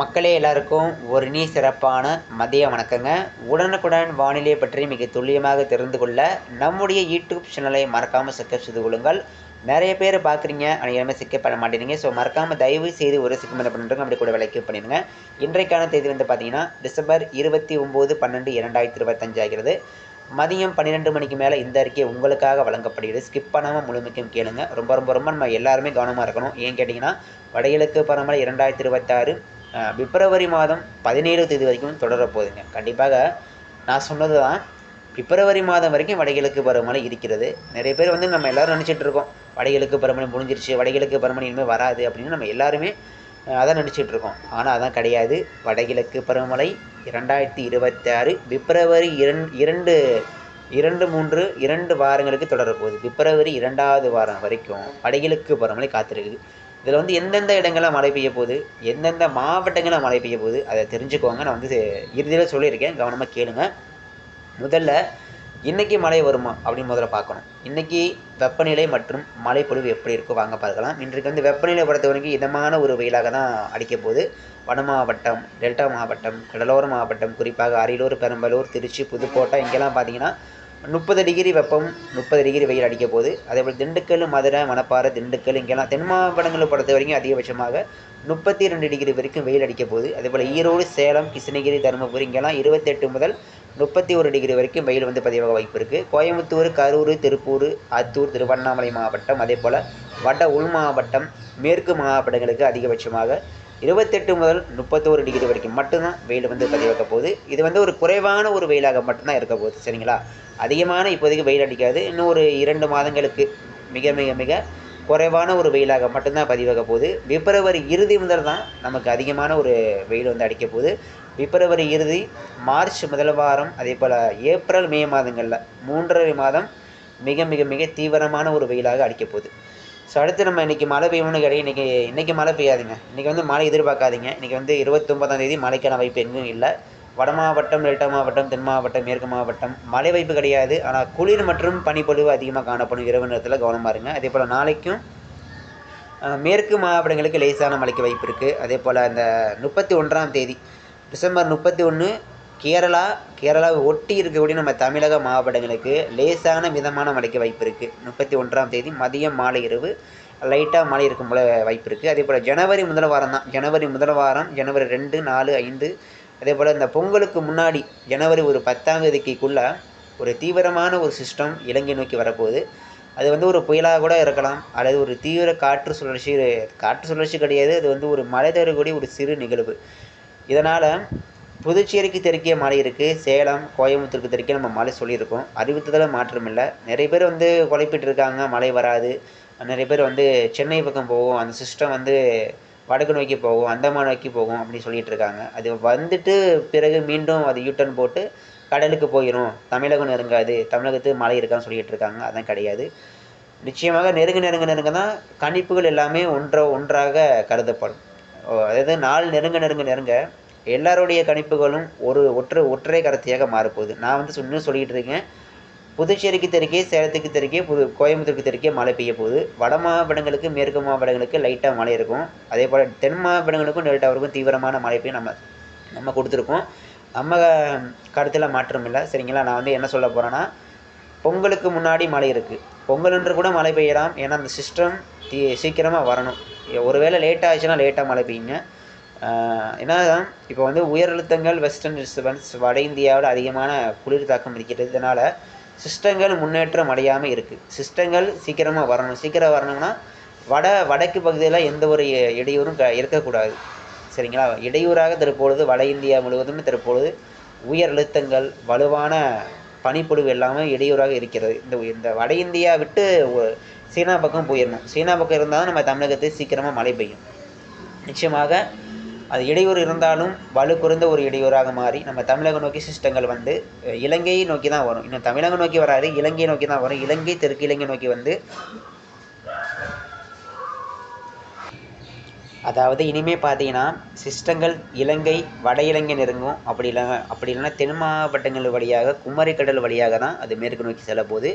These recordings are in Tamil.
மக்களே எல்லாருக்கும் ஒரு நீ சிறப்பான மதிய வணக்கங்க. உடனுக்குடன் வானிலை பற்றி மிக துல்லியமாக தெரிந்து கொள்ள நம்முடைய யூடியூப் சேனலை மறக்காமல் சப்ஸ்கிரைப் செய்து கொள்ளுங்கள். நிறைய பேர் பார்க்குறீங்க அனைவருமே சிக்க பண்ண மாட்டேறீங்க ஸோ மறக்காமல் தயவு செய்து ஒரு சிக்கமெண்ட் பண்ணுறங்க அப்படி கூட விலைக்கு பண்ணிடுங்க. இன்றைக்கான தேதி வந்து பார்த்தீங்கன்னா டிசம்பர் இருபத்தி ஒம்பது பன்னெண்டு இரண்டாயிரத்தி இருபத்தஞ்சு ஆகிறது. மதியம் பன்னிரெண்டு மணிக்கு மேலே இந்த அறிக்கை உங்களுக்காக வழங்கப்படுகிறது. ஸ்கிப் பண்ணாமல் முழுமைக்கும் கேளுங்க. ரொம்ப ரொம்ப ரொம்ப நம்ம எல்லாருமே கவனமாக இருக்கணும். ஏன் கேட்டிங்கன்னா வடகிழக்கு பரமலை இரண்டாயிரத்தி இருபத்தாறு பிப்ரவரி மாதம் பதினேழு தேதி வரைக்கும் தொடரப் போகுதுங்க. கண்டிப்பாக நான் சொன்னது தான் பிப்ரவரி மாதம் வரைக்கும் வடகிழக்கு பருவமழை இருக்கிறது. நிறைய பேர் வந்து நம்ம எல்லாரும் நினச்சிட்டு இருக்கோம். வடகிழக்கு பருவமழை முடிஞ்சிருச்சு வடகிழக்கு பருவமழை இனிமேல் வராது அப்படின்னு நம்ம எல்லாருமே அதான் நினச்சிட்டு இருக்கோம். ஆனால் அதான் கிடையாது. வடகிழக்கு பருவமழை இரண்டாயிரத்தி இருபத்தி ஆறு பிப்ரவரி இரண் இரண்டு இரண்டு மூன்று இரண்டு வாரங்களுக்கு தொடரப்போகுது. பிப்ரவரி இரண்டாவது வாரம் வரைக்கும் வடகிழக்கு பருவமழை காத்திருக்குது. இதில் வந்து எந்தெந்த இடங்களில் மழை பெய்ய போகுது எந்தெந்த மாவட்டங்களில் மழை பெய்ய போகுது அதை தெரிஞ்சுக்கோங்க. நான் வந்து இறுதியில் சொல்லியிருக்கேன். கவனமாக கேளுங்க. முதல்ல இன்றைக்கி மழை வருமா அப்படின்னு முதல்ல பார்க்கணும். இன்னைக்கு வெப்பநிலை மற்றும் மழைப்பொழிவு எப்படி இருக்கோ வாங்க பார்க்கலாம். இன்றைக்கு வந்து வெப்பநிலை பொறுத்த வரைக்கும் இதமான ஒரு வெயிலாக தான் அடிக்க போகுது. வட மாவட்டம் டெல்டா மாவட்டம் கடலோர மாவட்டம் குறிப்பாக அரியலூர் பெரம்பலூர் திருச்சி புதுக்கோட்டை இங்கெல்லாம் பார்த்தீங்கன்னா முப்பது டிகிரி வெப்பம் முப்பது டிகிரி வெயில் அடிக்க போகுது அதேபோல் திண்டுக்கல் மதுரை மணப்பாறை திண்டுக்கல் இங்கெல்லாம் தென் மாவட்டங்களை பொறுத்த வரைக்கும் அதிகபட்சமாக முப்பத்தி ரெண்டு டிகிரி வரைக்கும் வெயில் அடிக்க போகுது அதேபோல் ஈரோடு சேலம் கிருஷ்ணகிரி தருமபுரி இங்கெல்லாம் இருபத்தெட்டு முதல் முப்பத்தி ஒரு டிகிரி வரைக்கும் வெயில் வந்து பதிவாக வாய்ப்பு இருக்குது கோயம்புத்தூர் கரூர் திருப்பூர் ஆத்தூர் திருவண்ணாமலை மாவட்டம் அதே போல் வட உள் மாவட்டம் மேற்கு மாவட்டங்களுக்கு அதிகபட்சமாக இருபத்தெட்டு முதல் முப்பத்தோரு டிகிரி வரைக்கும் மட்டும்தான் வெயில் வந்து பதிவாக்க போகுது. இது வந்து ஒரு குறைவான ஒரு வெயிலாக மட்டும்தான் இருக்க போகுது சரிங்களா? அதிகமான இப்போதைக்கு வெயில் அடிக்காது. இன்னும் ஒரு இரண்டு மாதங்களுக்கு மிக மிக மிக குறைவான ஒரு வெயிலாக மட்டும்தான் பதிவாக போகுது. பிப்ரவரி இறுதி முதல் தான் நமக்கு அதிகமான ஒரு வெயில் வந்து அடிக்க போகுது. பிப்ரவரி இறுதி மார்ச் முதல் வாரம் அதே போல் ஏப்ரல் மே மாதங்களில் மூன்றரை மாதம் மிக மிக மிக தீவிரமான ஒரு வெயிலாக அடிக்க போகுது. ஸோ அடுத்து நம்ம இன்றைக்கி மழை பெய்யும்னு கிடையாது இன்றைக்கி இன்றைக்கி மழை பெய்யாதுங்க. இன்றைக்கி வந்து மழை எதிர்பார்க்காதீங்க. இன்றைக்கி வந்து இருபத்தொம்பதாம் தேதி மழைக்கான வாய்ப்பு எங்கும் இல்லை. வட மாவட்டம் டெல்டா மாவட்டம் தென் மாவட்டம் மேற்கு மாவட்டம் மழை வாய்ப்பு கிடையாது. ஆனால் குளிர் மற்றும் பனிப்பொழிவு அதிகமாக காணப்படும் இரவு நேரத்தில். கவனமாக இருங்க. அதே போல் நாளைக்கும் மேற்கு மாவட்டங்களுக்கு லேசான மழைக்கு வாய்ப்பு இருக்குது அதே போல் அந்த முப்பத்தி ஒன்றாம் தேதி டிசம்பர் முப்பத்தி ஒன்று கேரளா கேரளாவை ஒட்டி இருக்கக்கூடிய நம்ம தமிழக மாவட்டங்களுக்கு லேசான மிதமான மழைக்கு வாய்ப்பு இருக்குது முப்பத்தி ஒன்றாம் தேதி மதியம் மாலை இரவு லைட்டாக மழை இருக்கும் போல வாய்ப்பு இருக்குது அதே போல் ஜனவரி முதல் வாரம் தான். ஜனவரி முதல் வாரம் ஜனவரி ரெண்டு நாலு ஐந்து. அதே போல் இந்த பொங்கலுக்கு முன்னாடி ஜனவரி ஒரு பத்தாம் தேதிக்குள்ளே ஒரு தீவிரமான ஒரு சிஸ்டம் இலங்கை நோக்கி வரப்போகுது. அது வந்து ஒரு புயலாக கூட இருக்கலாம். அல்லது ஒரு தீவிர காற்று சுழற்சி காற்று சுழற்சி கிடையாது. அது வந்து ஒரு மழை தரக்கூடிய ஒரு சிறு நிகழ்வு. இதனால் புதுச்சேரிக்கு தெற்கே மழை இருக்குது சேலம் கோயம்புத்தூருக்கு தெற்கே நம்ம மழை சொல்லியிருக்கோம். அறிவித்ததில் மாற்றம் இல்லை நிறைய பேர் வந்து குழப்பிட்டு இருக்காங்க மழை வராது. நிறைய பேர் வந்து சென்னை பக்கம் போகும். அந்த சிஸ்டம் வந்து வடக்கு நோக்கி போகும். அந்தமான் நோக்கி போகும் அப்படின்னு சொல்லிட்டு இருக்காங்க அது வந்துட்டு பிறகு மீண்டும் அது யூட்டர்ன் போட்டு கடலுக்கு போயிடும் தமிழகம் நெருங்காது. தமிழகத்துக்கு மழை இருக்கான்னு சொல்லிட்டு இருக்காங்க அதான் கிடையாது. நிச்சயமாக நெருங்க நெருங்க நெருங்க தான் கணிப்புகள் எல்லாமே ஒன்ற ஒன்றாக கருதப்படும். ஓ, அதாவது நாள் நெருங்க நெருங்க நெருங்க எல்லாருடைய கணிப்புகளும் ஒரு ஒற்றை ஒற்றை கருத்தையாக மாறப்போகுது. நான் வந்து இன்னும் சொல்லிட்டு இருக்கேன். புதுச்சேரிக்கு தெற்கே சேலத்துக்கு தெற்கே புது கோயம்புத்தூருக்கு தெற்கே மழை பெய்ய போகுது. வட மாவட்டங்களுக்கு மேற்கு மாவட்டங்களுக்கு லைட்டாக மழை இருக்கும். அதே போல் தென் மாவட்டங்களுக்கும் டெல்டாவிற்கும் தீவிரமான மழை பெய்யும் நம்ம நம்ம கொடுத்துருக்கோம். நம்ம கருத்தில் மாற்றம் இல்லை. சரிங்களா? நான் வந்து என்ன சொல்ல போகிறேன்னா பொங்கலுக்கு முன்னாடி மழை இருக்குது பொங்கலன்று கூட மழை பெய்யலாம். ஏன்னா அந்த சிஸ்டம் தீ சீக்கிரமாக வரணும். ஒருவேளை லேட் ஆச்சுன்னா லேட்டாக மழை பெய்யுங்க. ஏன்னா இப்போ வந்து உயர் அழுத்தங்கள் வெஸ்டர்ன் டிஸ்டர்பன்ஸ் வட இந்தியாவில் அதிகமான குளிர் தாக்கம் இருக்கிறது இதனால் சிஸ்டங்கள் முன்னேற்றம் அடையாமல் இருக்குது சிஸ்டங்கள் சீக்கிரமாக வரணும். சீக்கிரம் வரணும்னா வட வடக்கு பகுதியில் எந்த ஒரு இடையூறும் க இருக்கக்கூடாது. சரிங்களா? இடையூறாக தற்பொழுது வட இந்தியா முழுவதும் தற்பொழுது உயர் அழுத்தங்கள் வலுவான பனிப்பொழிவு எல்லாமே இடையூறாக இருக்கிறது. இந்த இந்த வட இந்தியா விட்டு சீனா பக்கம் போயிடணும் சீனா பக்கம் இருந்தால் தான் நம்ம தமிழகத்தை சீக்கிரமாக மழை பெய்யும். நிச்சயமாக அது இடையூறு இருந்தாலும் வலு குறைந்த ஒரு இடையூறாக மாறி நம்ம தமிழகம் நோக்கி சிஸ்டங்கள் வந்து இலங்கையை நோக்கி தான் வரும். இன்னும் தமிழகம் நோக்கி வராது இலங்கையை நோக்கி தான் வரும். இலங்கை தெற்கு இலங்கை நோக்கி வந்து அதாவது இனிமே பார்த்தீங்கன்னா சிஸ்டங்கள் இலங்கை வட இலங்கை நெருங்கும். அப்படி இல்லை அப்படி இல்லைன்னா தென் மாவட்டங்கள் வழியாக குமரிக்கடல் வழியாக தான் அது மேற்கு நோக்கி செல்லப்போகுது.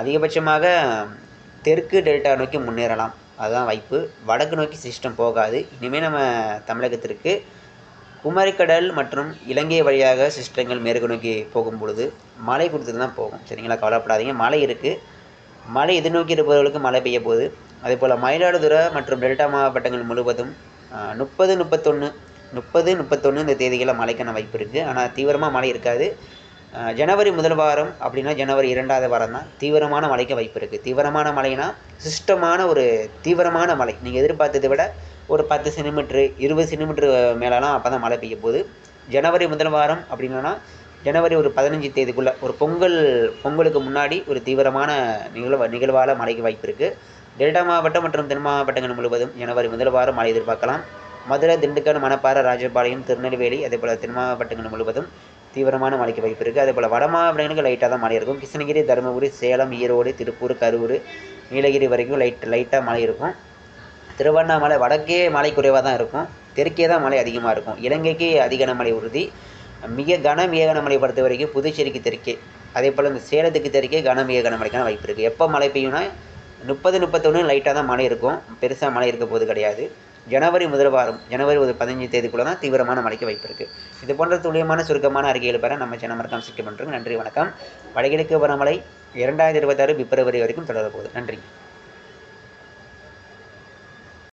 அதிகபட்சமாக தெற்கு டெல்டா நோக்கி முன்னேறலாம். அதுதான் வாய்ப்பு. வடக்கு நோக்கி சிஸ்டம் போகாது. இனிமேல் நம்ம தமிழகத்திற்கு குமரிக்கடல் மற்றும் இலங்கை வழியாக சிஸ்டங்கள் மேற்கு நோக்கி போகும் பொழுது மழை கொடுத்துட்டு தான் போகும். சரிங்களா? கவலைப்படாதீங்க. மழை இருக்குது மழை எதிர்நோக்கி இருப்பவர்களுக்கு மழை பெய்ய போகுது. அதே போல் மயிலாடுதுறை மற்றும் டெல்டா மாவட்டங்கள் முழுவதும் முப்பது முப்பத்தொன்று முப்பது முப்பத்தொன்று இந்த தேதிகளில் மழைக்கான வாய்ப்பு இருக்குது ஆனால் தீவிரமாக மழை இருக்காது. ஜனவரி முதல் வாரம் அப்படின்னா ஜனவரி இரண்டாவது வாரம் தான் தீவிரமான மழைக்கு வாய்ப்பு இருக்குது தீவிரமான மழைனா சிஸ்டமான ஒரு தீவிரமான மழை. நீங்கள் எதிர்பார்த்ததை விட ஒரு பத்து சென்டிமீட்ரு இருபது சென்டிமீட்ரு மேலெலாம் அப்போ தான் மழை பெய்ய போகுது. ஜனவரி முதல் வாரம் அப்படின்னா ஜனவரி ஒரு பதினஞ்சு தேதிக்குள்ளே ஒரு பொங்கல் பொங்கலுக்கு முன்னாடி ஒரு தீவிரமான நிகழ்வு நிகழ்வால் மழைக்கு வாய்ப்பு இருக்குது டெல்டா மாவட்டம் மற்றும் தென் மாவட்டங்கள் முழுவதும் ஜனவரி முதல் வாரம் மழை எதிர்பார்க்கலாம். மதுரை திண்டுக்கல் மணப்பாறை ராஜபாளையம் திருநெல்வேலி அதே போல் தென் மாவட்டங்கள் முழுவதும் தீவிரமான மழைக்கு வாய்ப்பு இருக்குது அதே போல் வட மாவட்டங்களுக்கு லைட்டாக தான் மழை இருக்கும். கிருஷ்ணகிரி தருமபுரி சேலம் ஈரோடு திருப்பூர் கரூர் நீலகிரி வரைக்கும் லைட் லைட்டாக மழை இருக்கும். திருவண்ணாமலை வடக்கே மழை குறைவாக தான் இருக்கும். தெற்கே தான் மழை அதிகமாக இருக்கும். இலங்கைக்கு அதிக மழை உறுதி. மிக கன மிக கனமழை பொறுத்த வரைக்கும் புதுச்சேரிக்கு தெற்கே. அதே போல் இந்த சேலத்துக்கு தெற்கே கன மிக கனமழைக்கான வாய்ப்பு இருக்குது எப்போ மழை பெய்யும்னா முப்பது முப்பத்தொன்று லைட்டாக தான் மழை இருக்கும். பெருசாக மழை இருக்க போது கிடையாது. ஜனவரி முதல் வாரம் ஜனவரி ஒரு பதினஞ்சு தேதிக்குள்ளே தான் தீவிரமான மழைக்கு வாய்ப்பு இருக்குது இது போன்ற துல்லியமான சுருக்கமான அறிக்கைகள் பெற நம்ம சேனல் மறக்காம சிக்க பண்ணுறோம் நன்றி வணக்கம். வடகிழக்கு பருவமழை இரண்டாயிரத்தி இருபத்தாறு பிப்ரவரி வரைக்கும் தொடர போகுது நன்றி.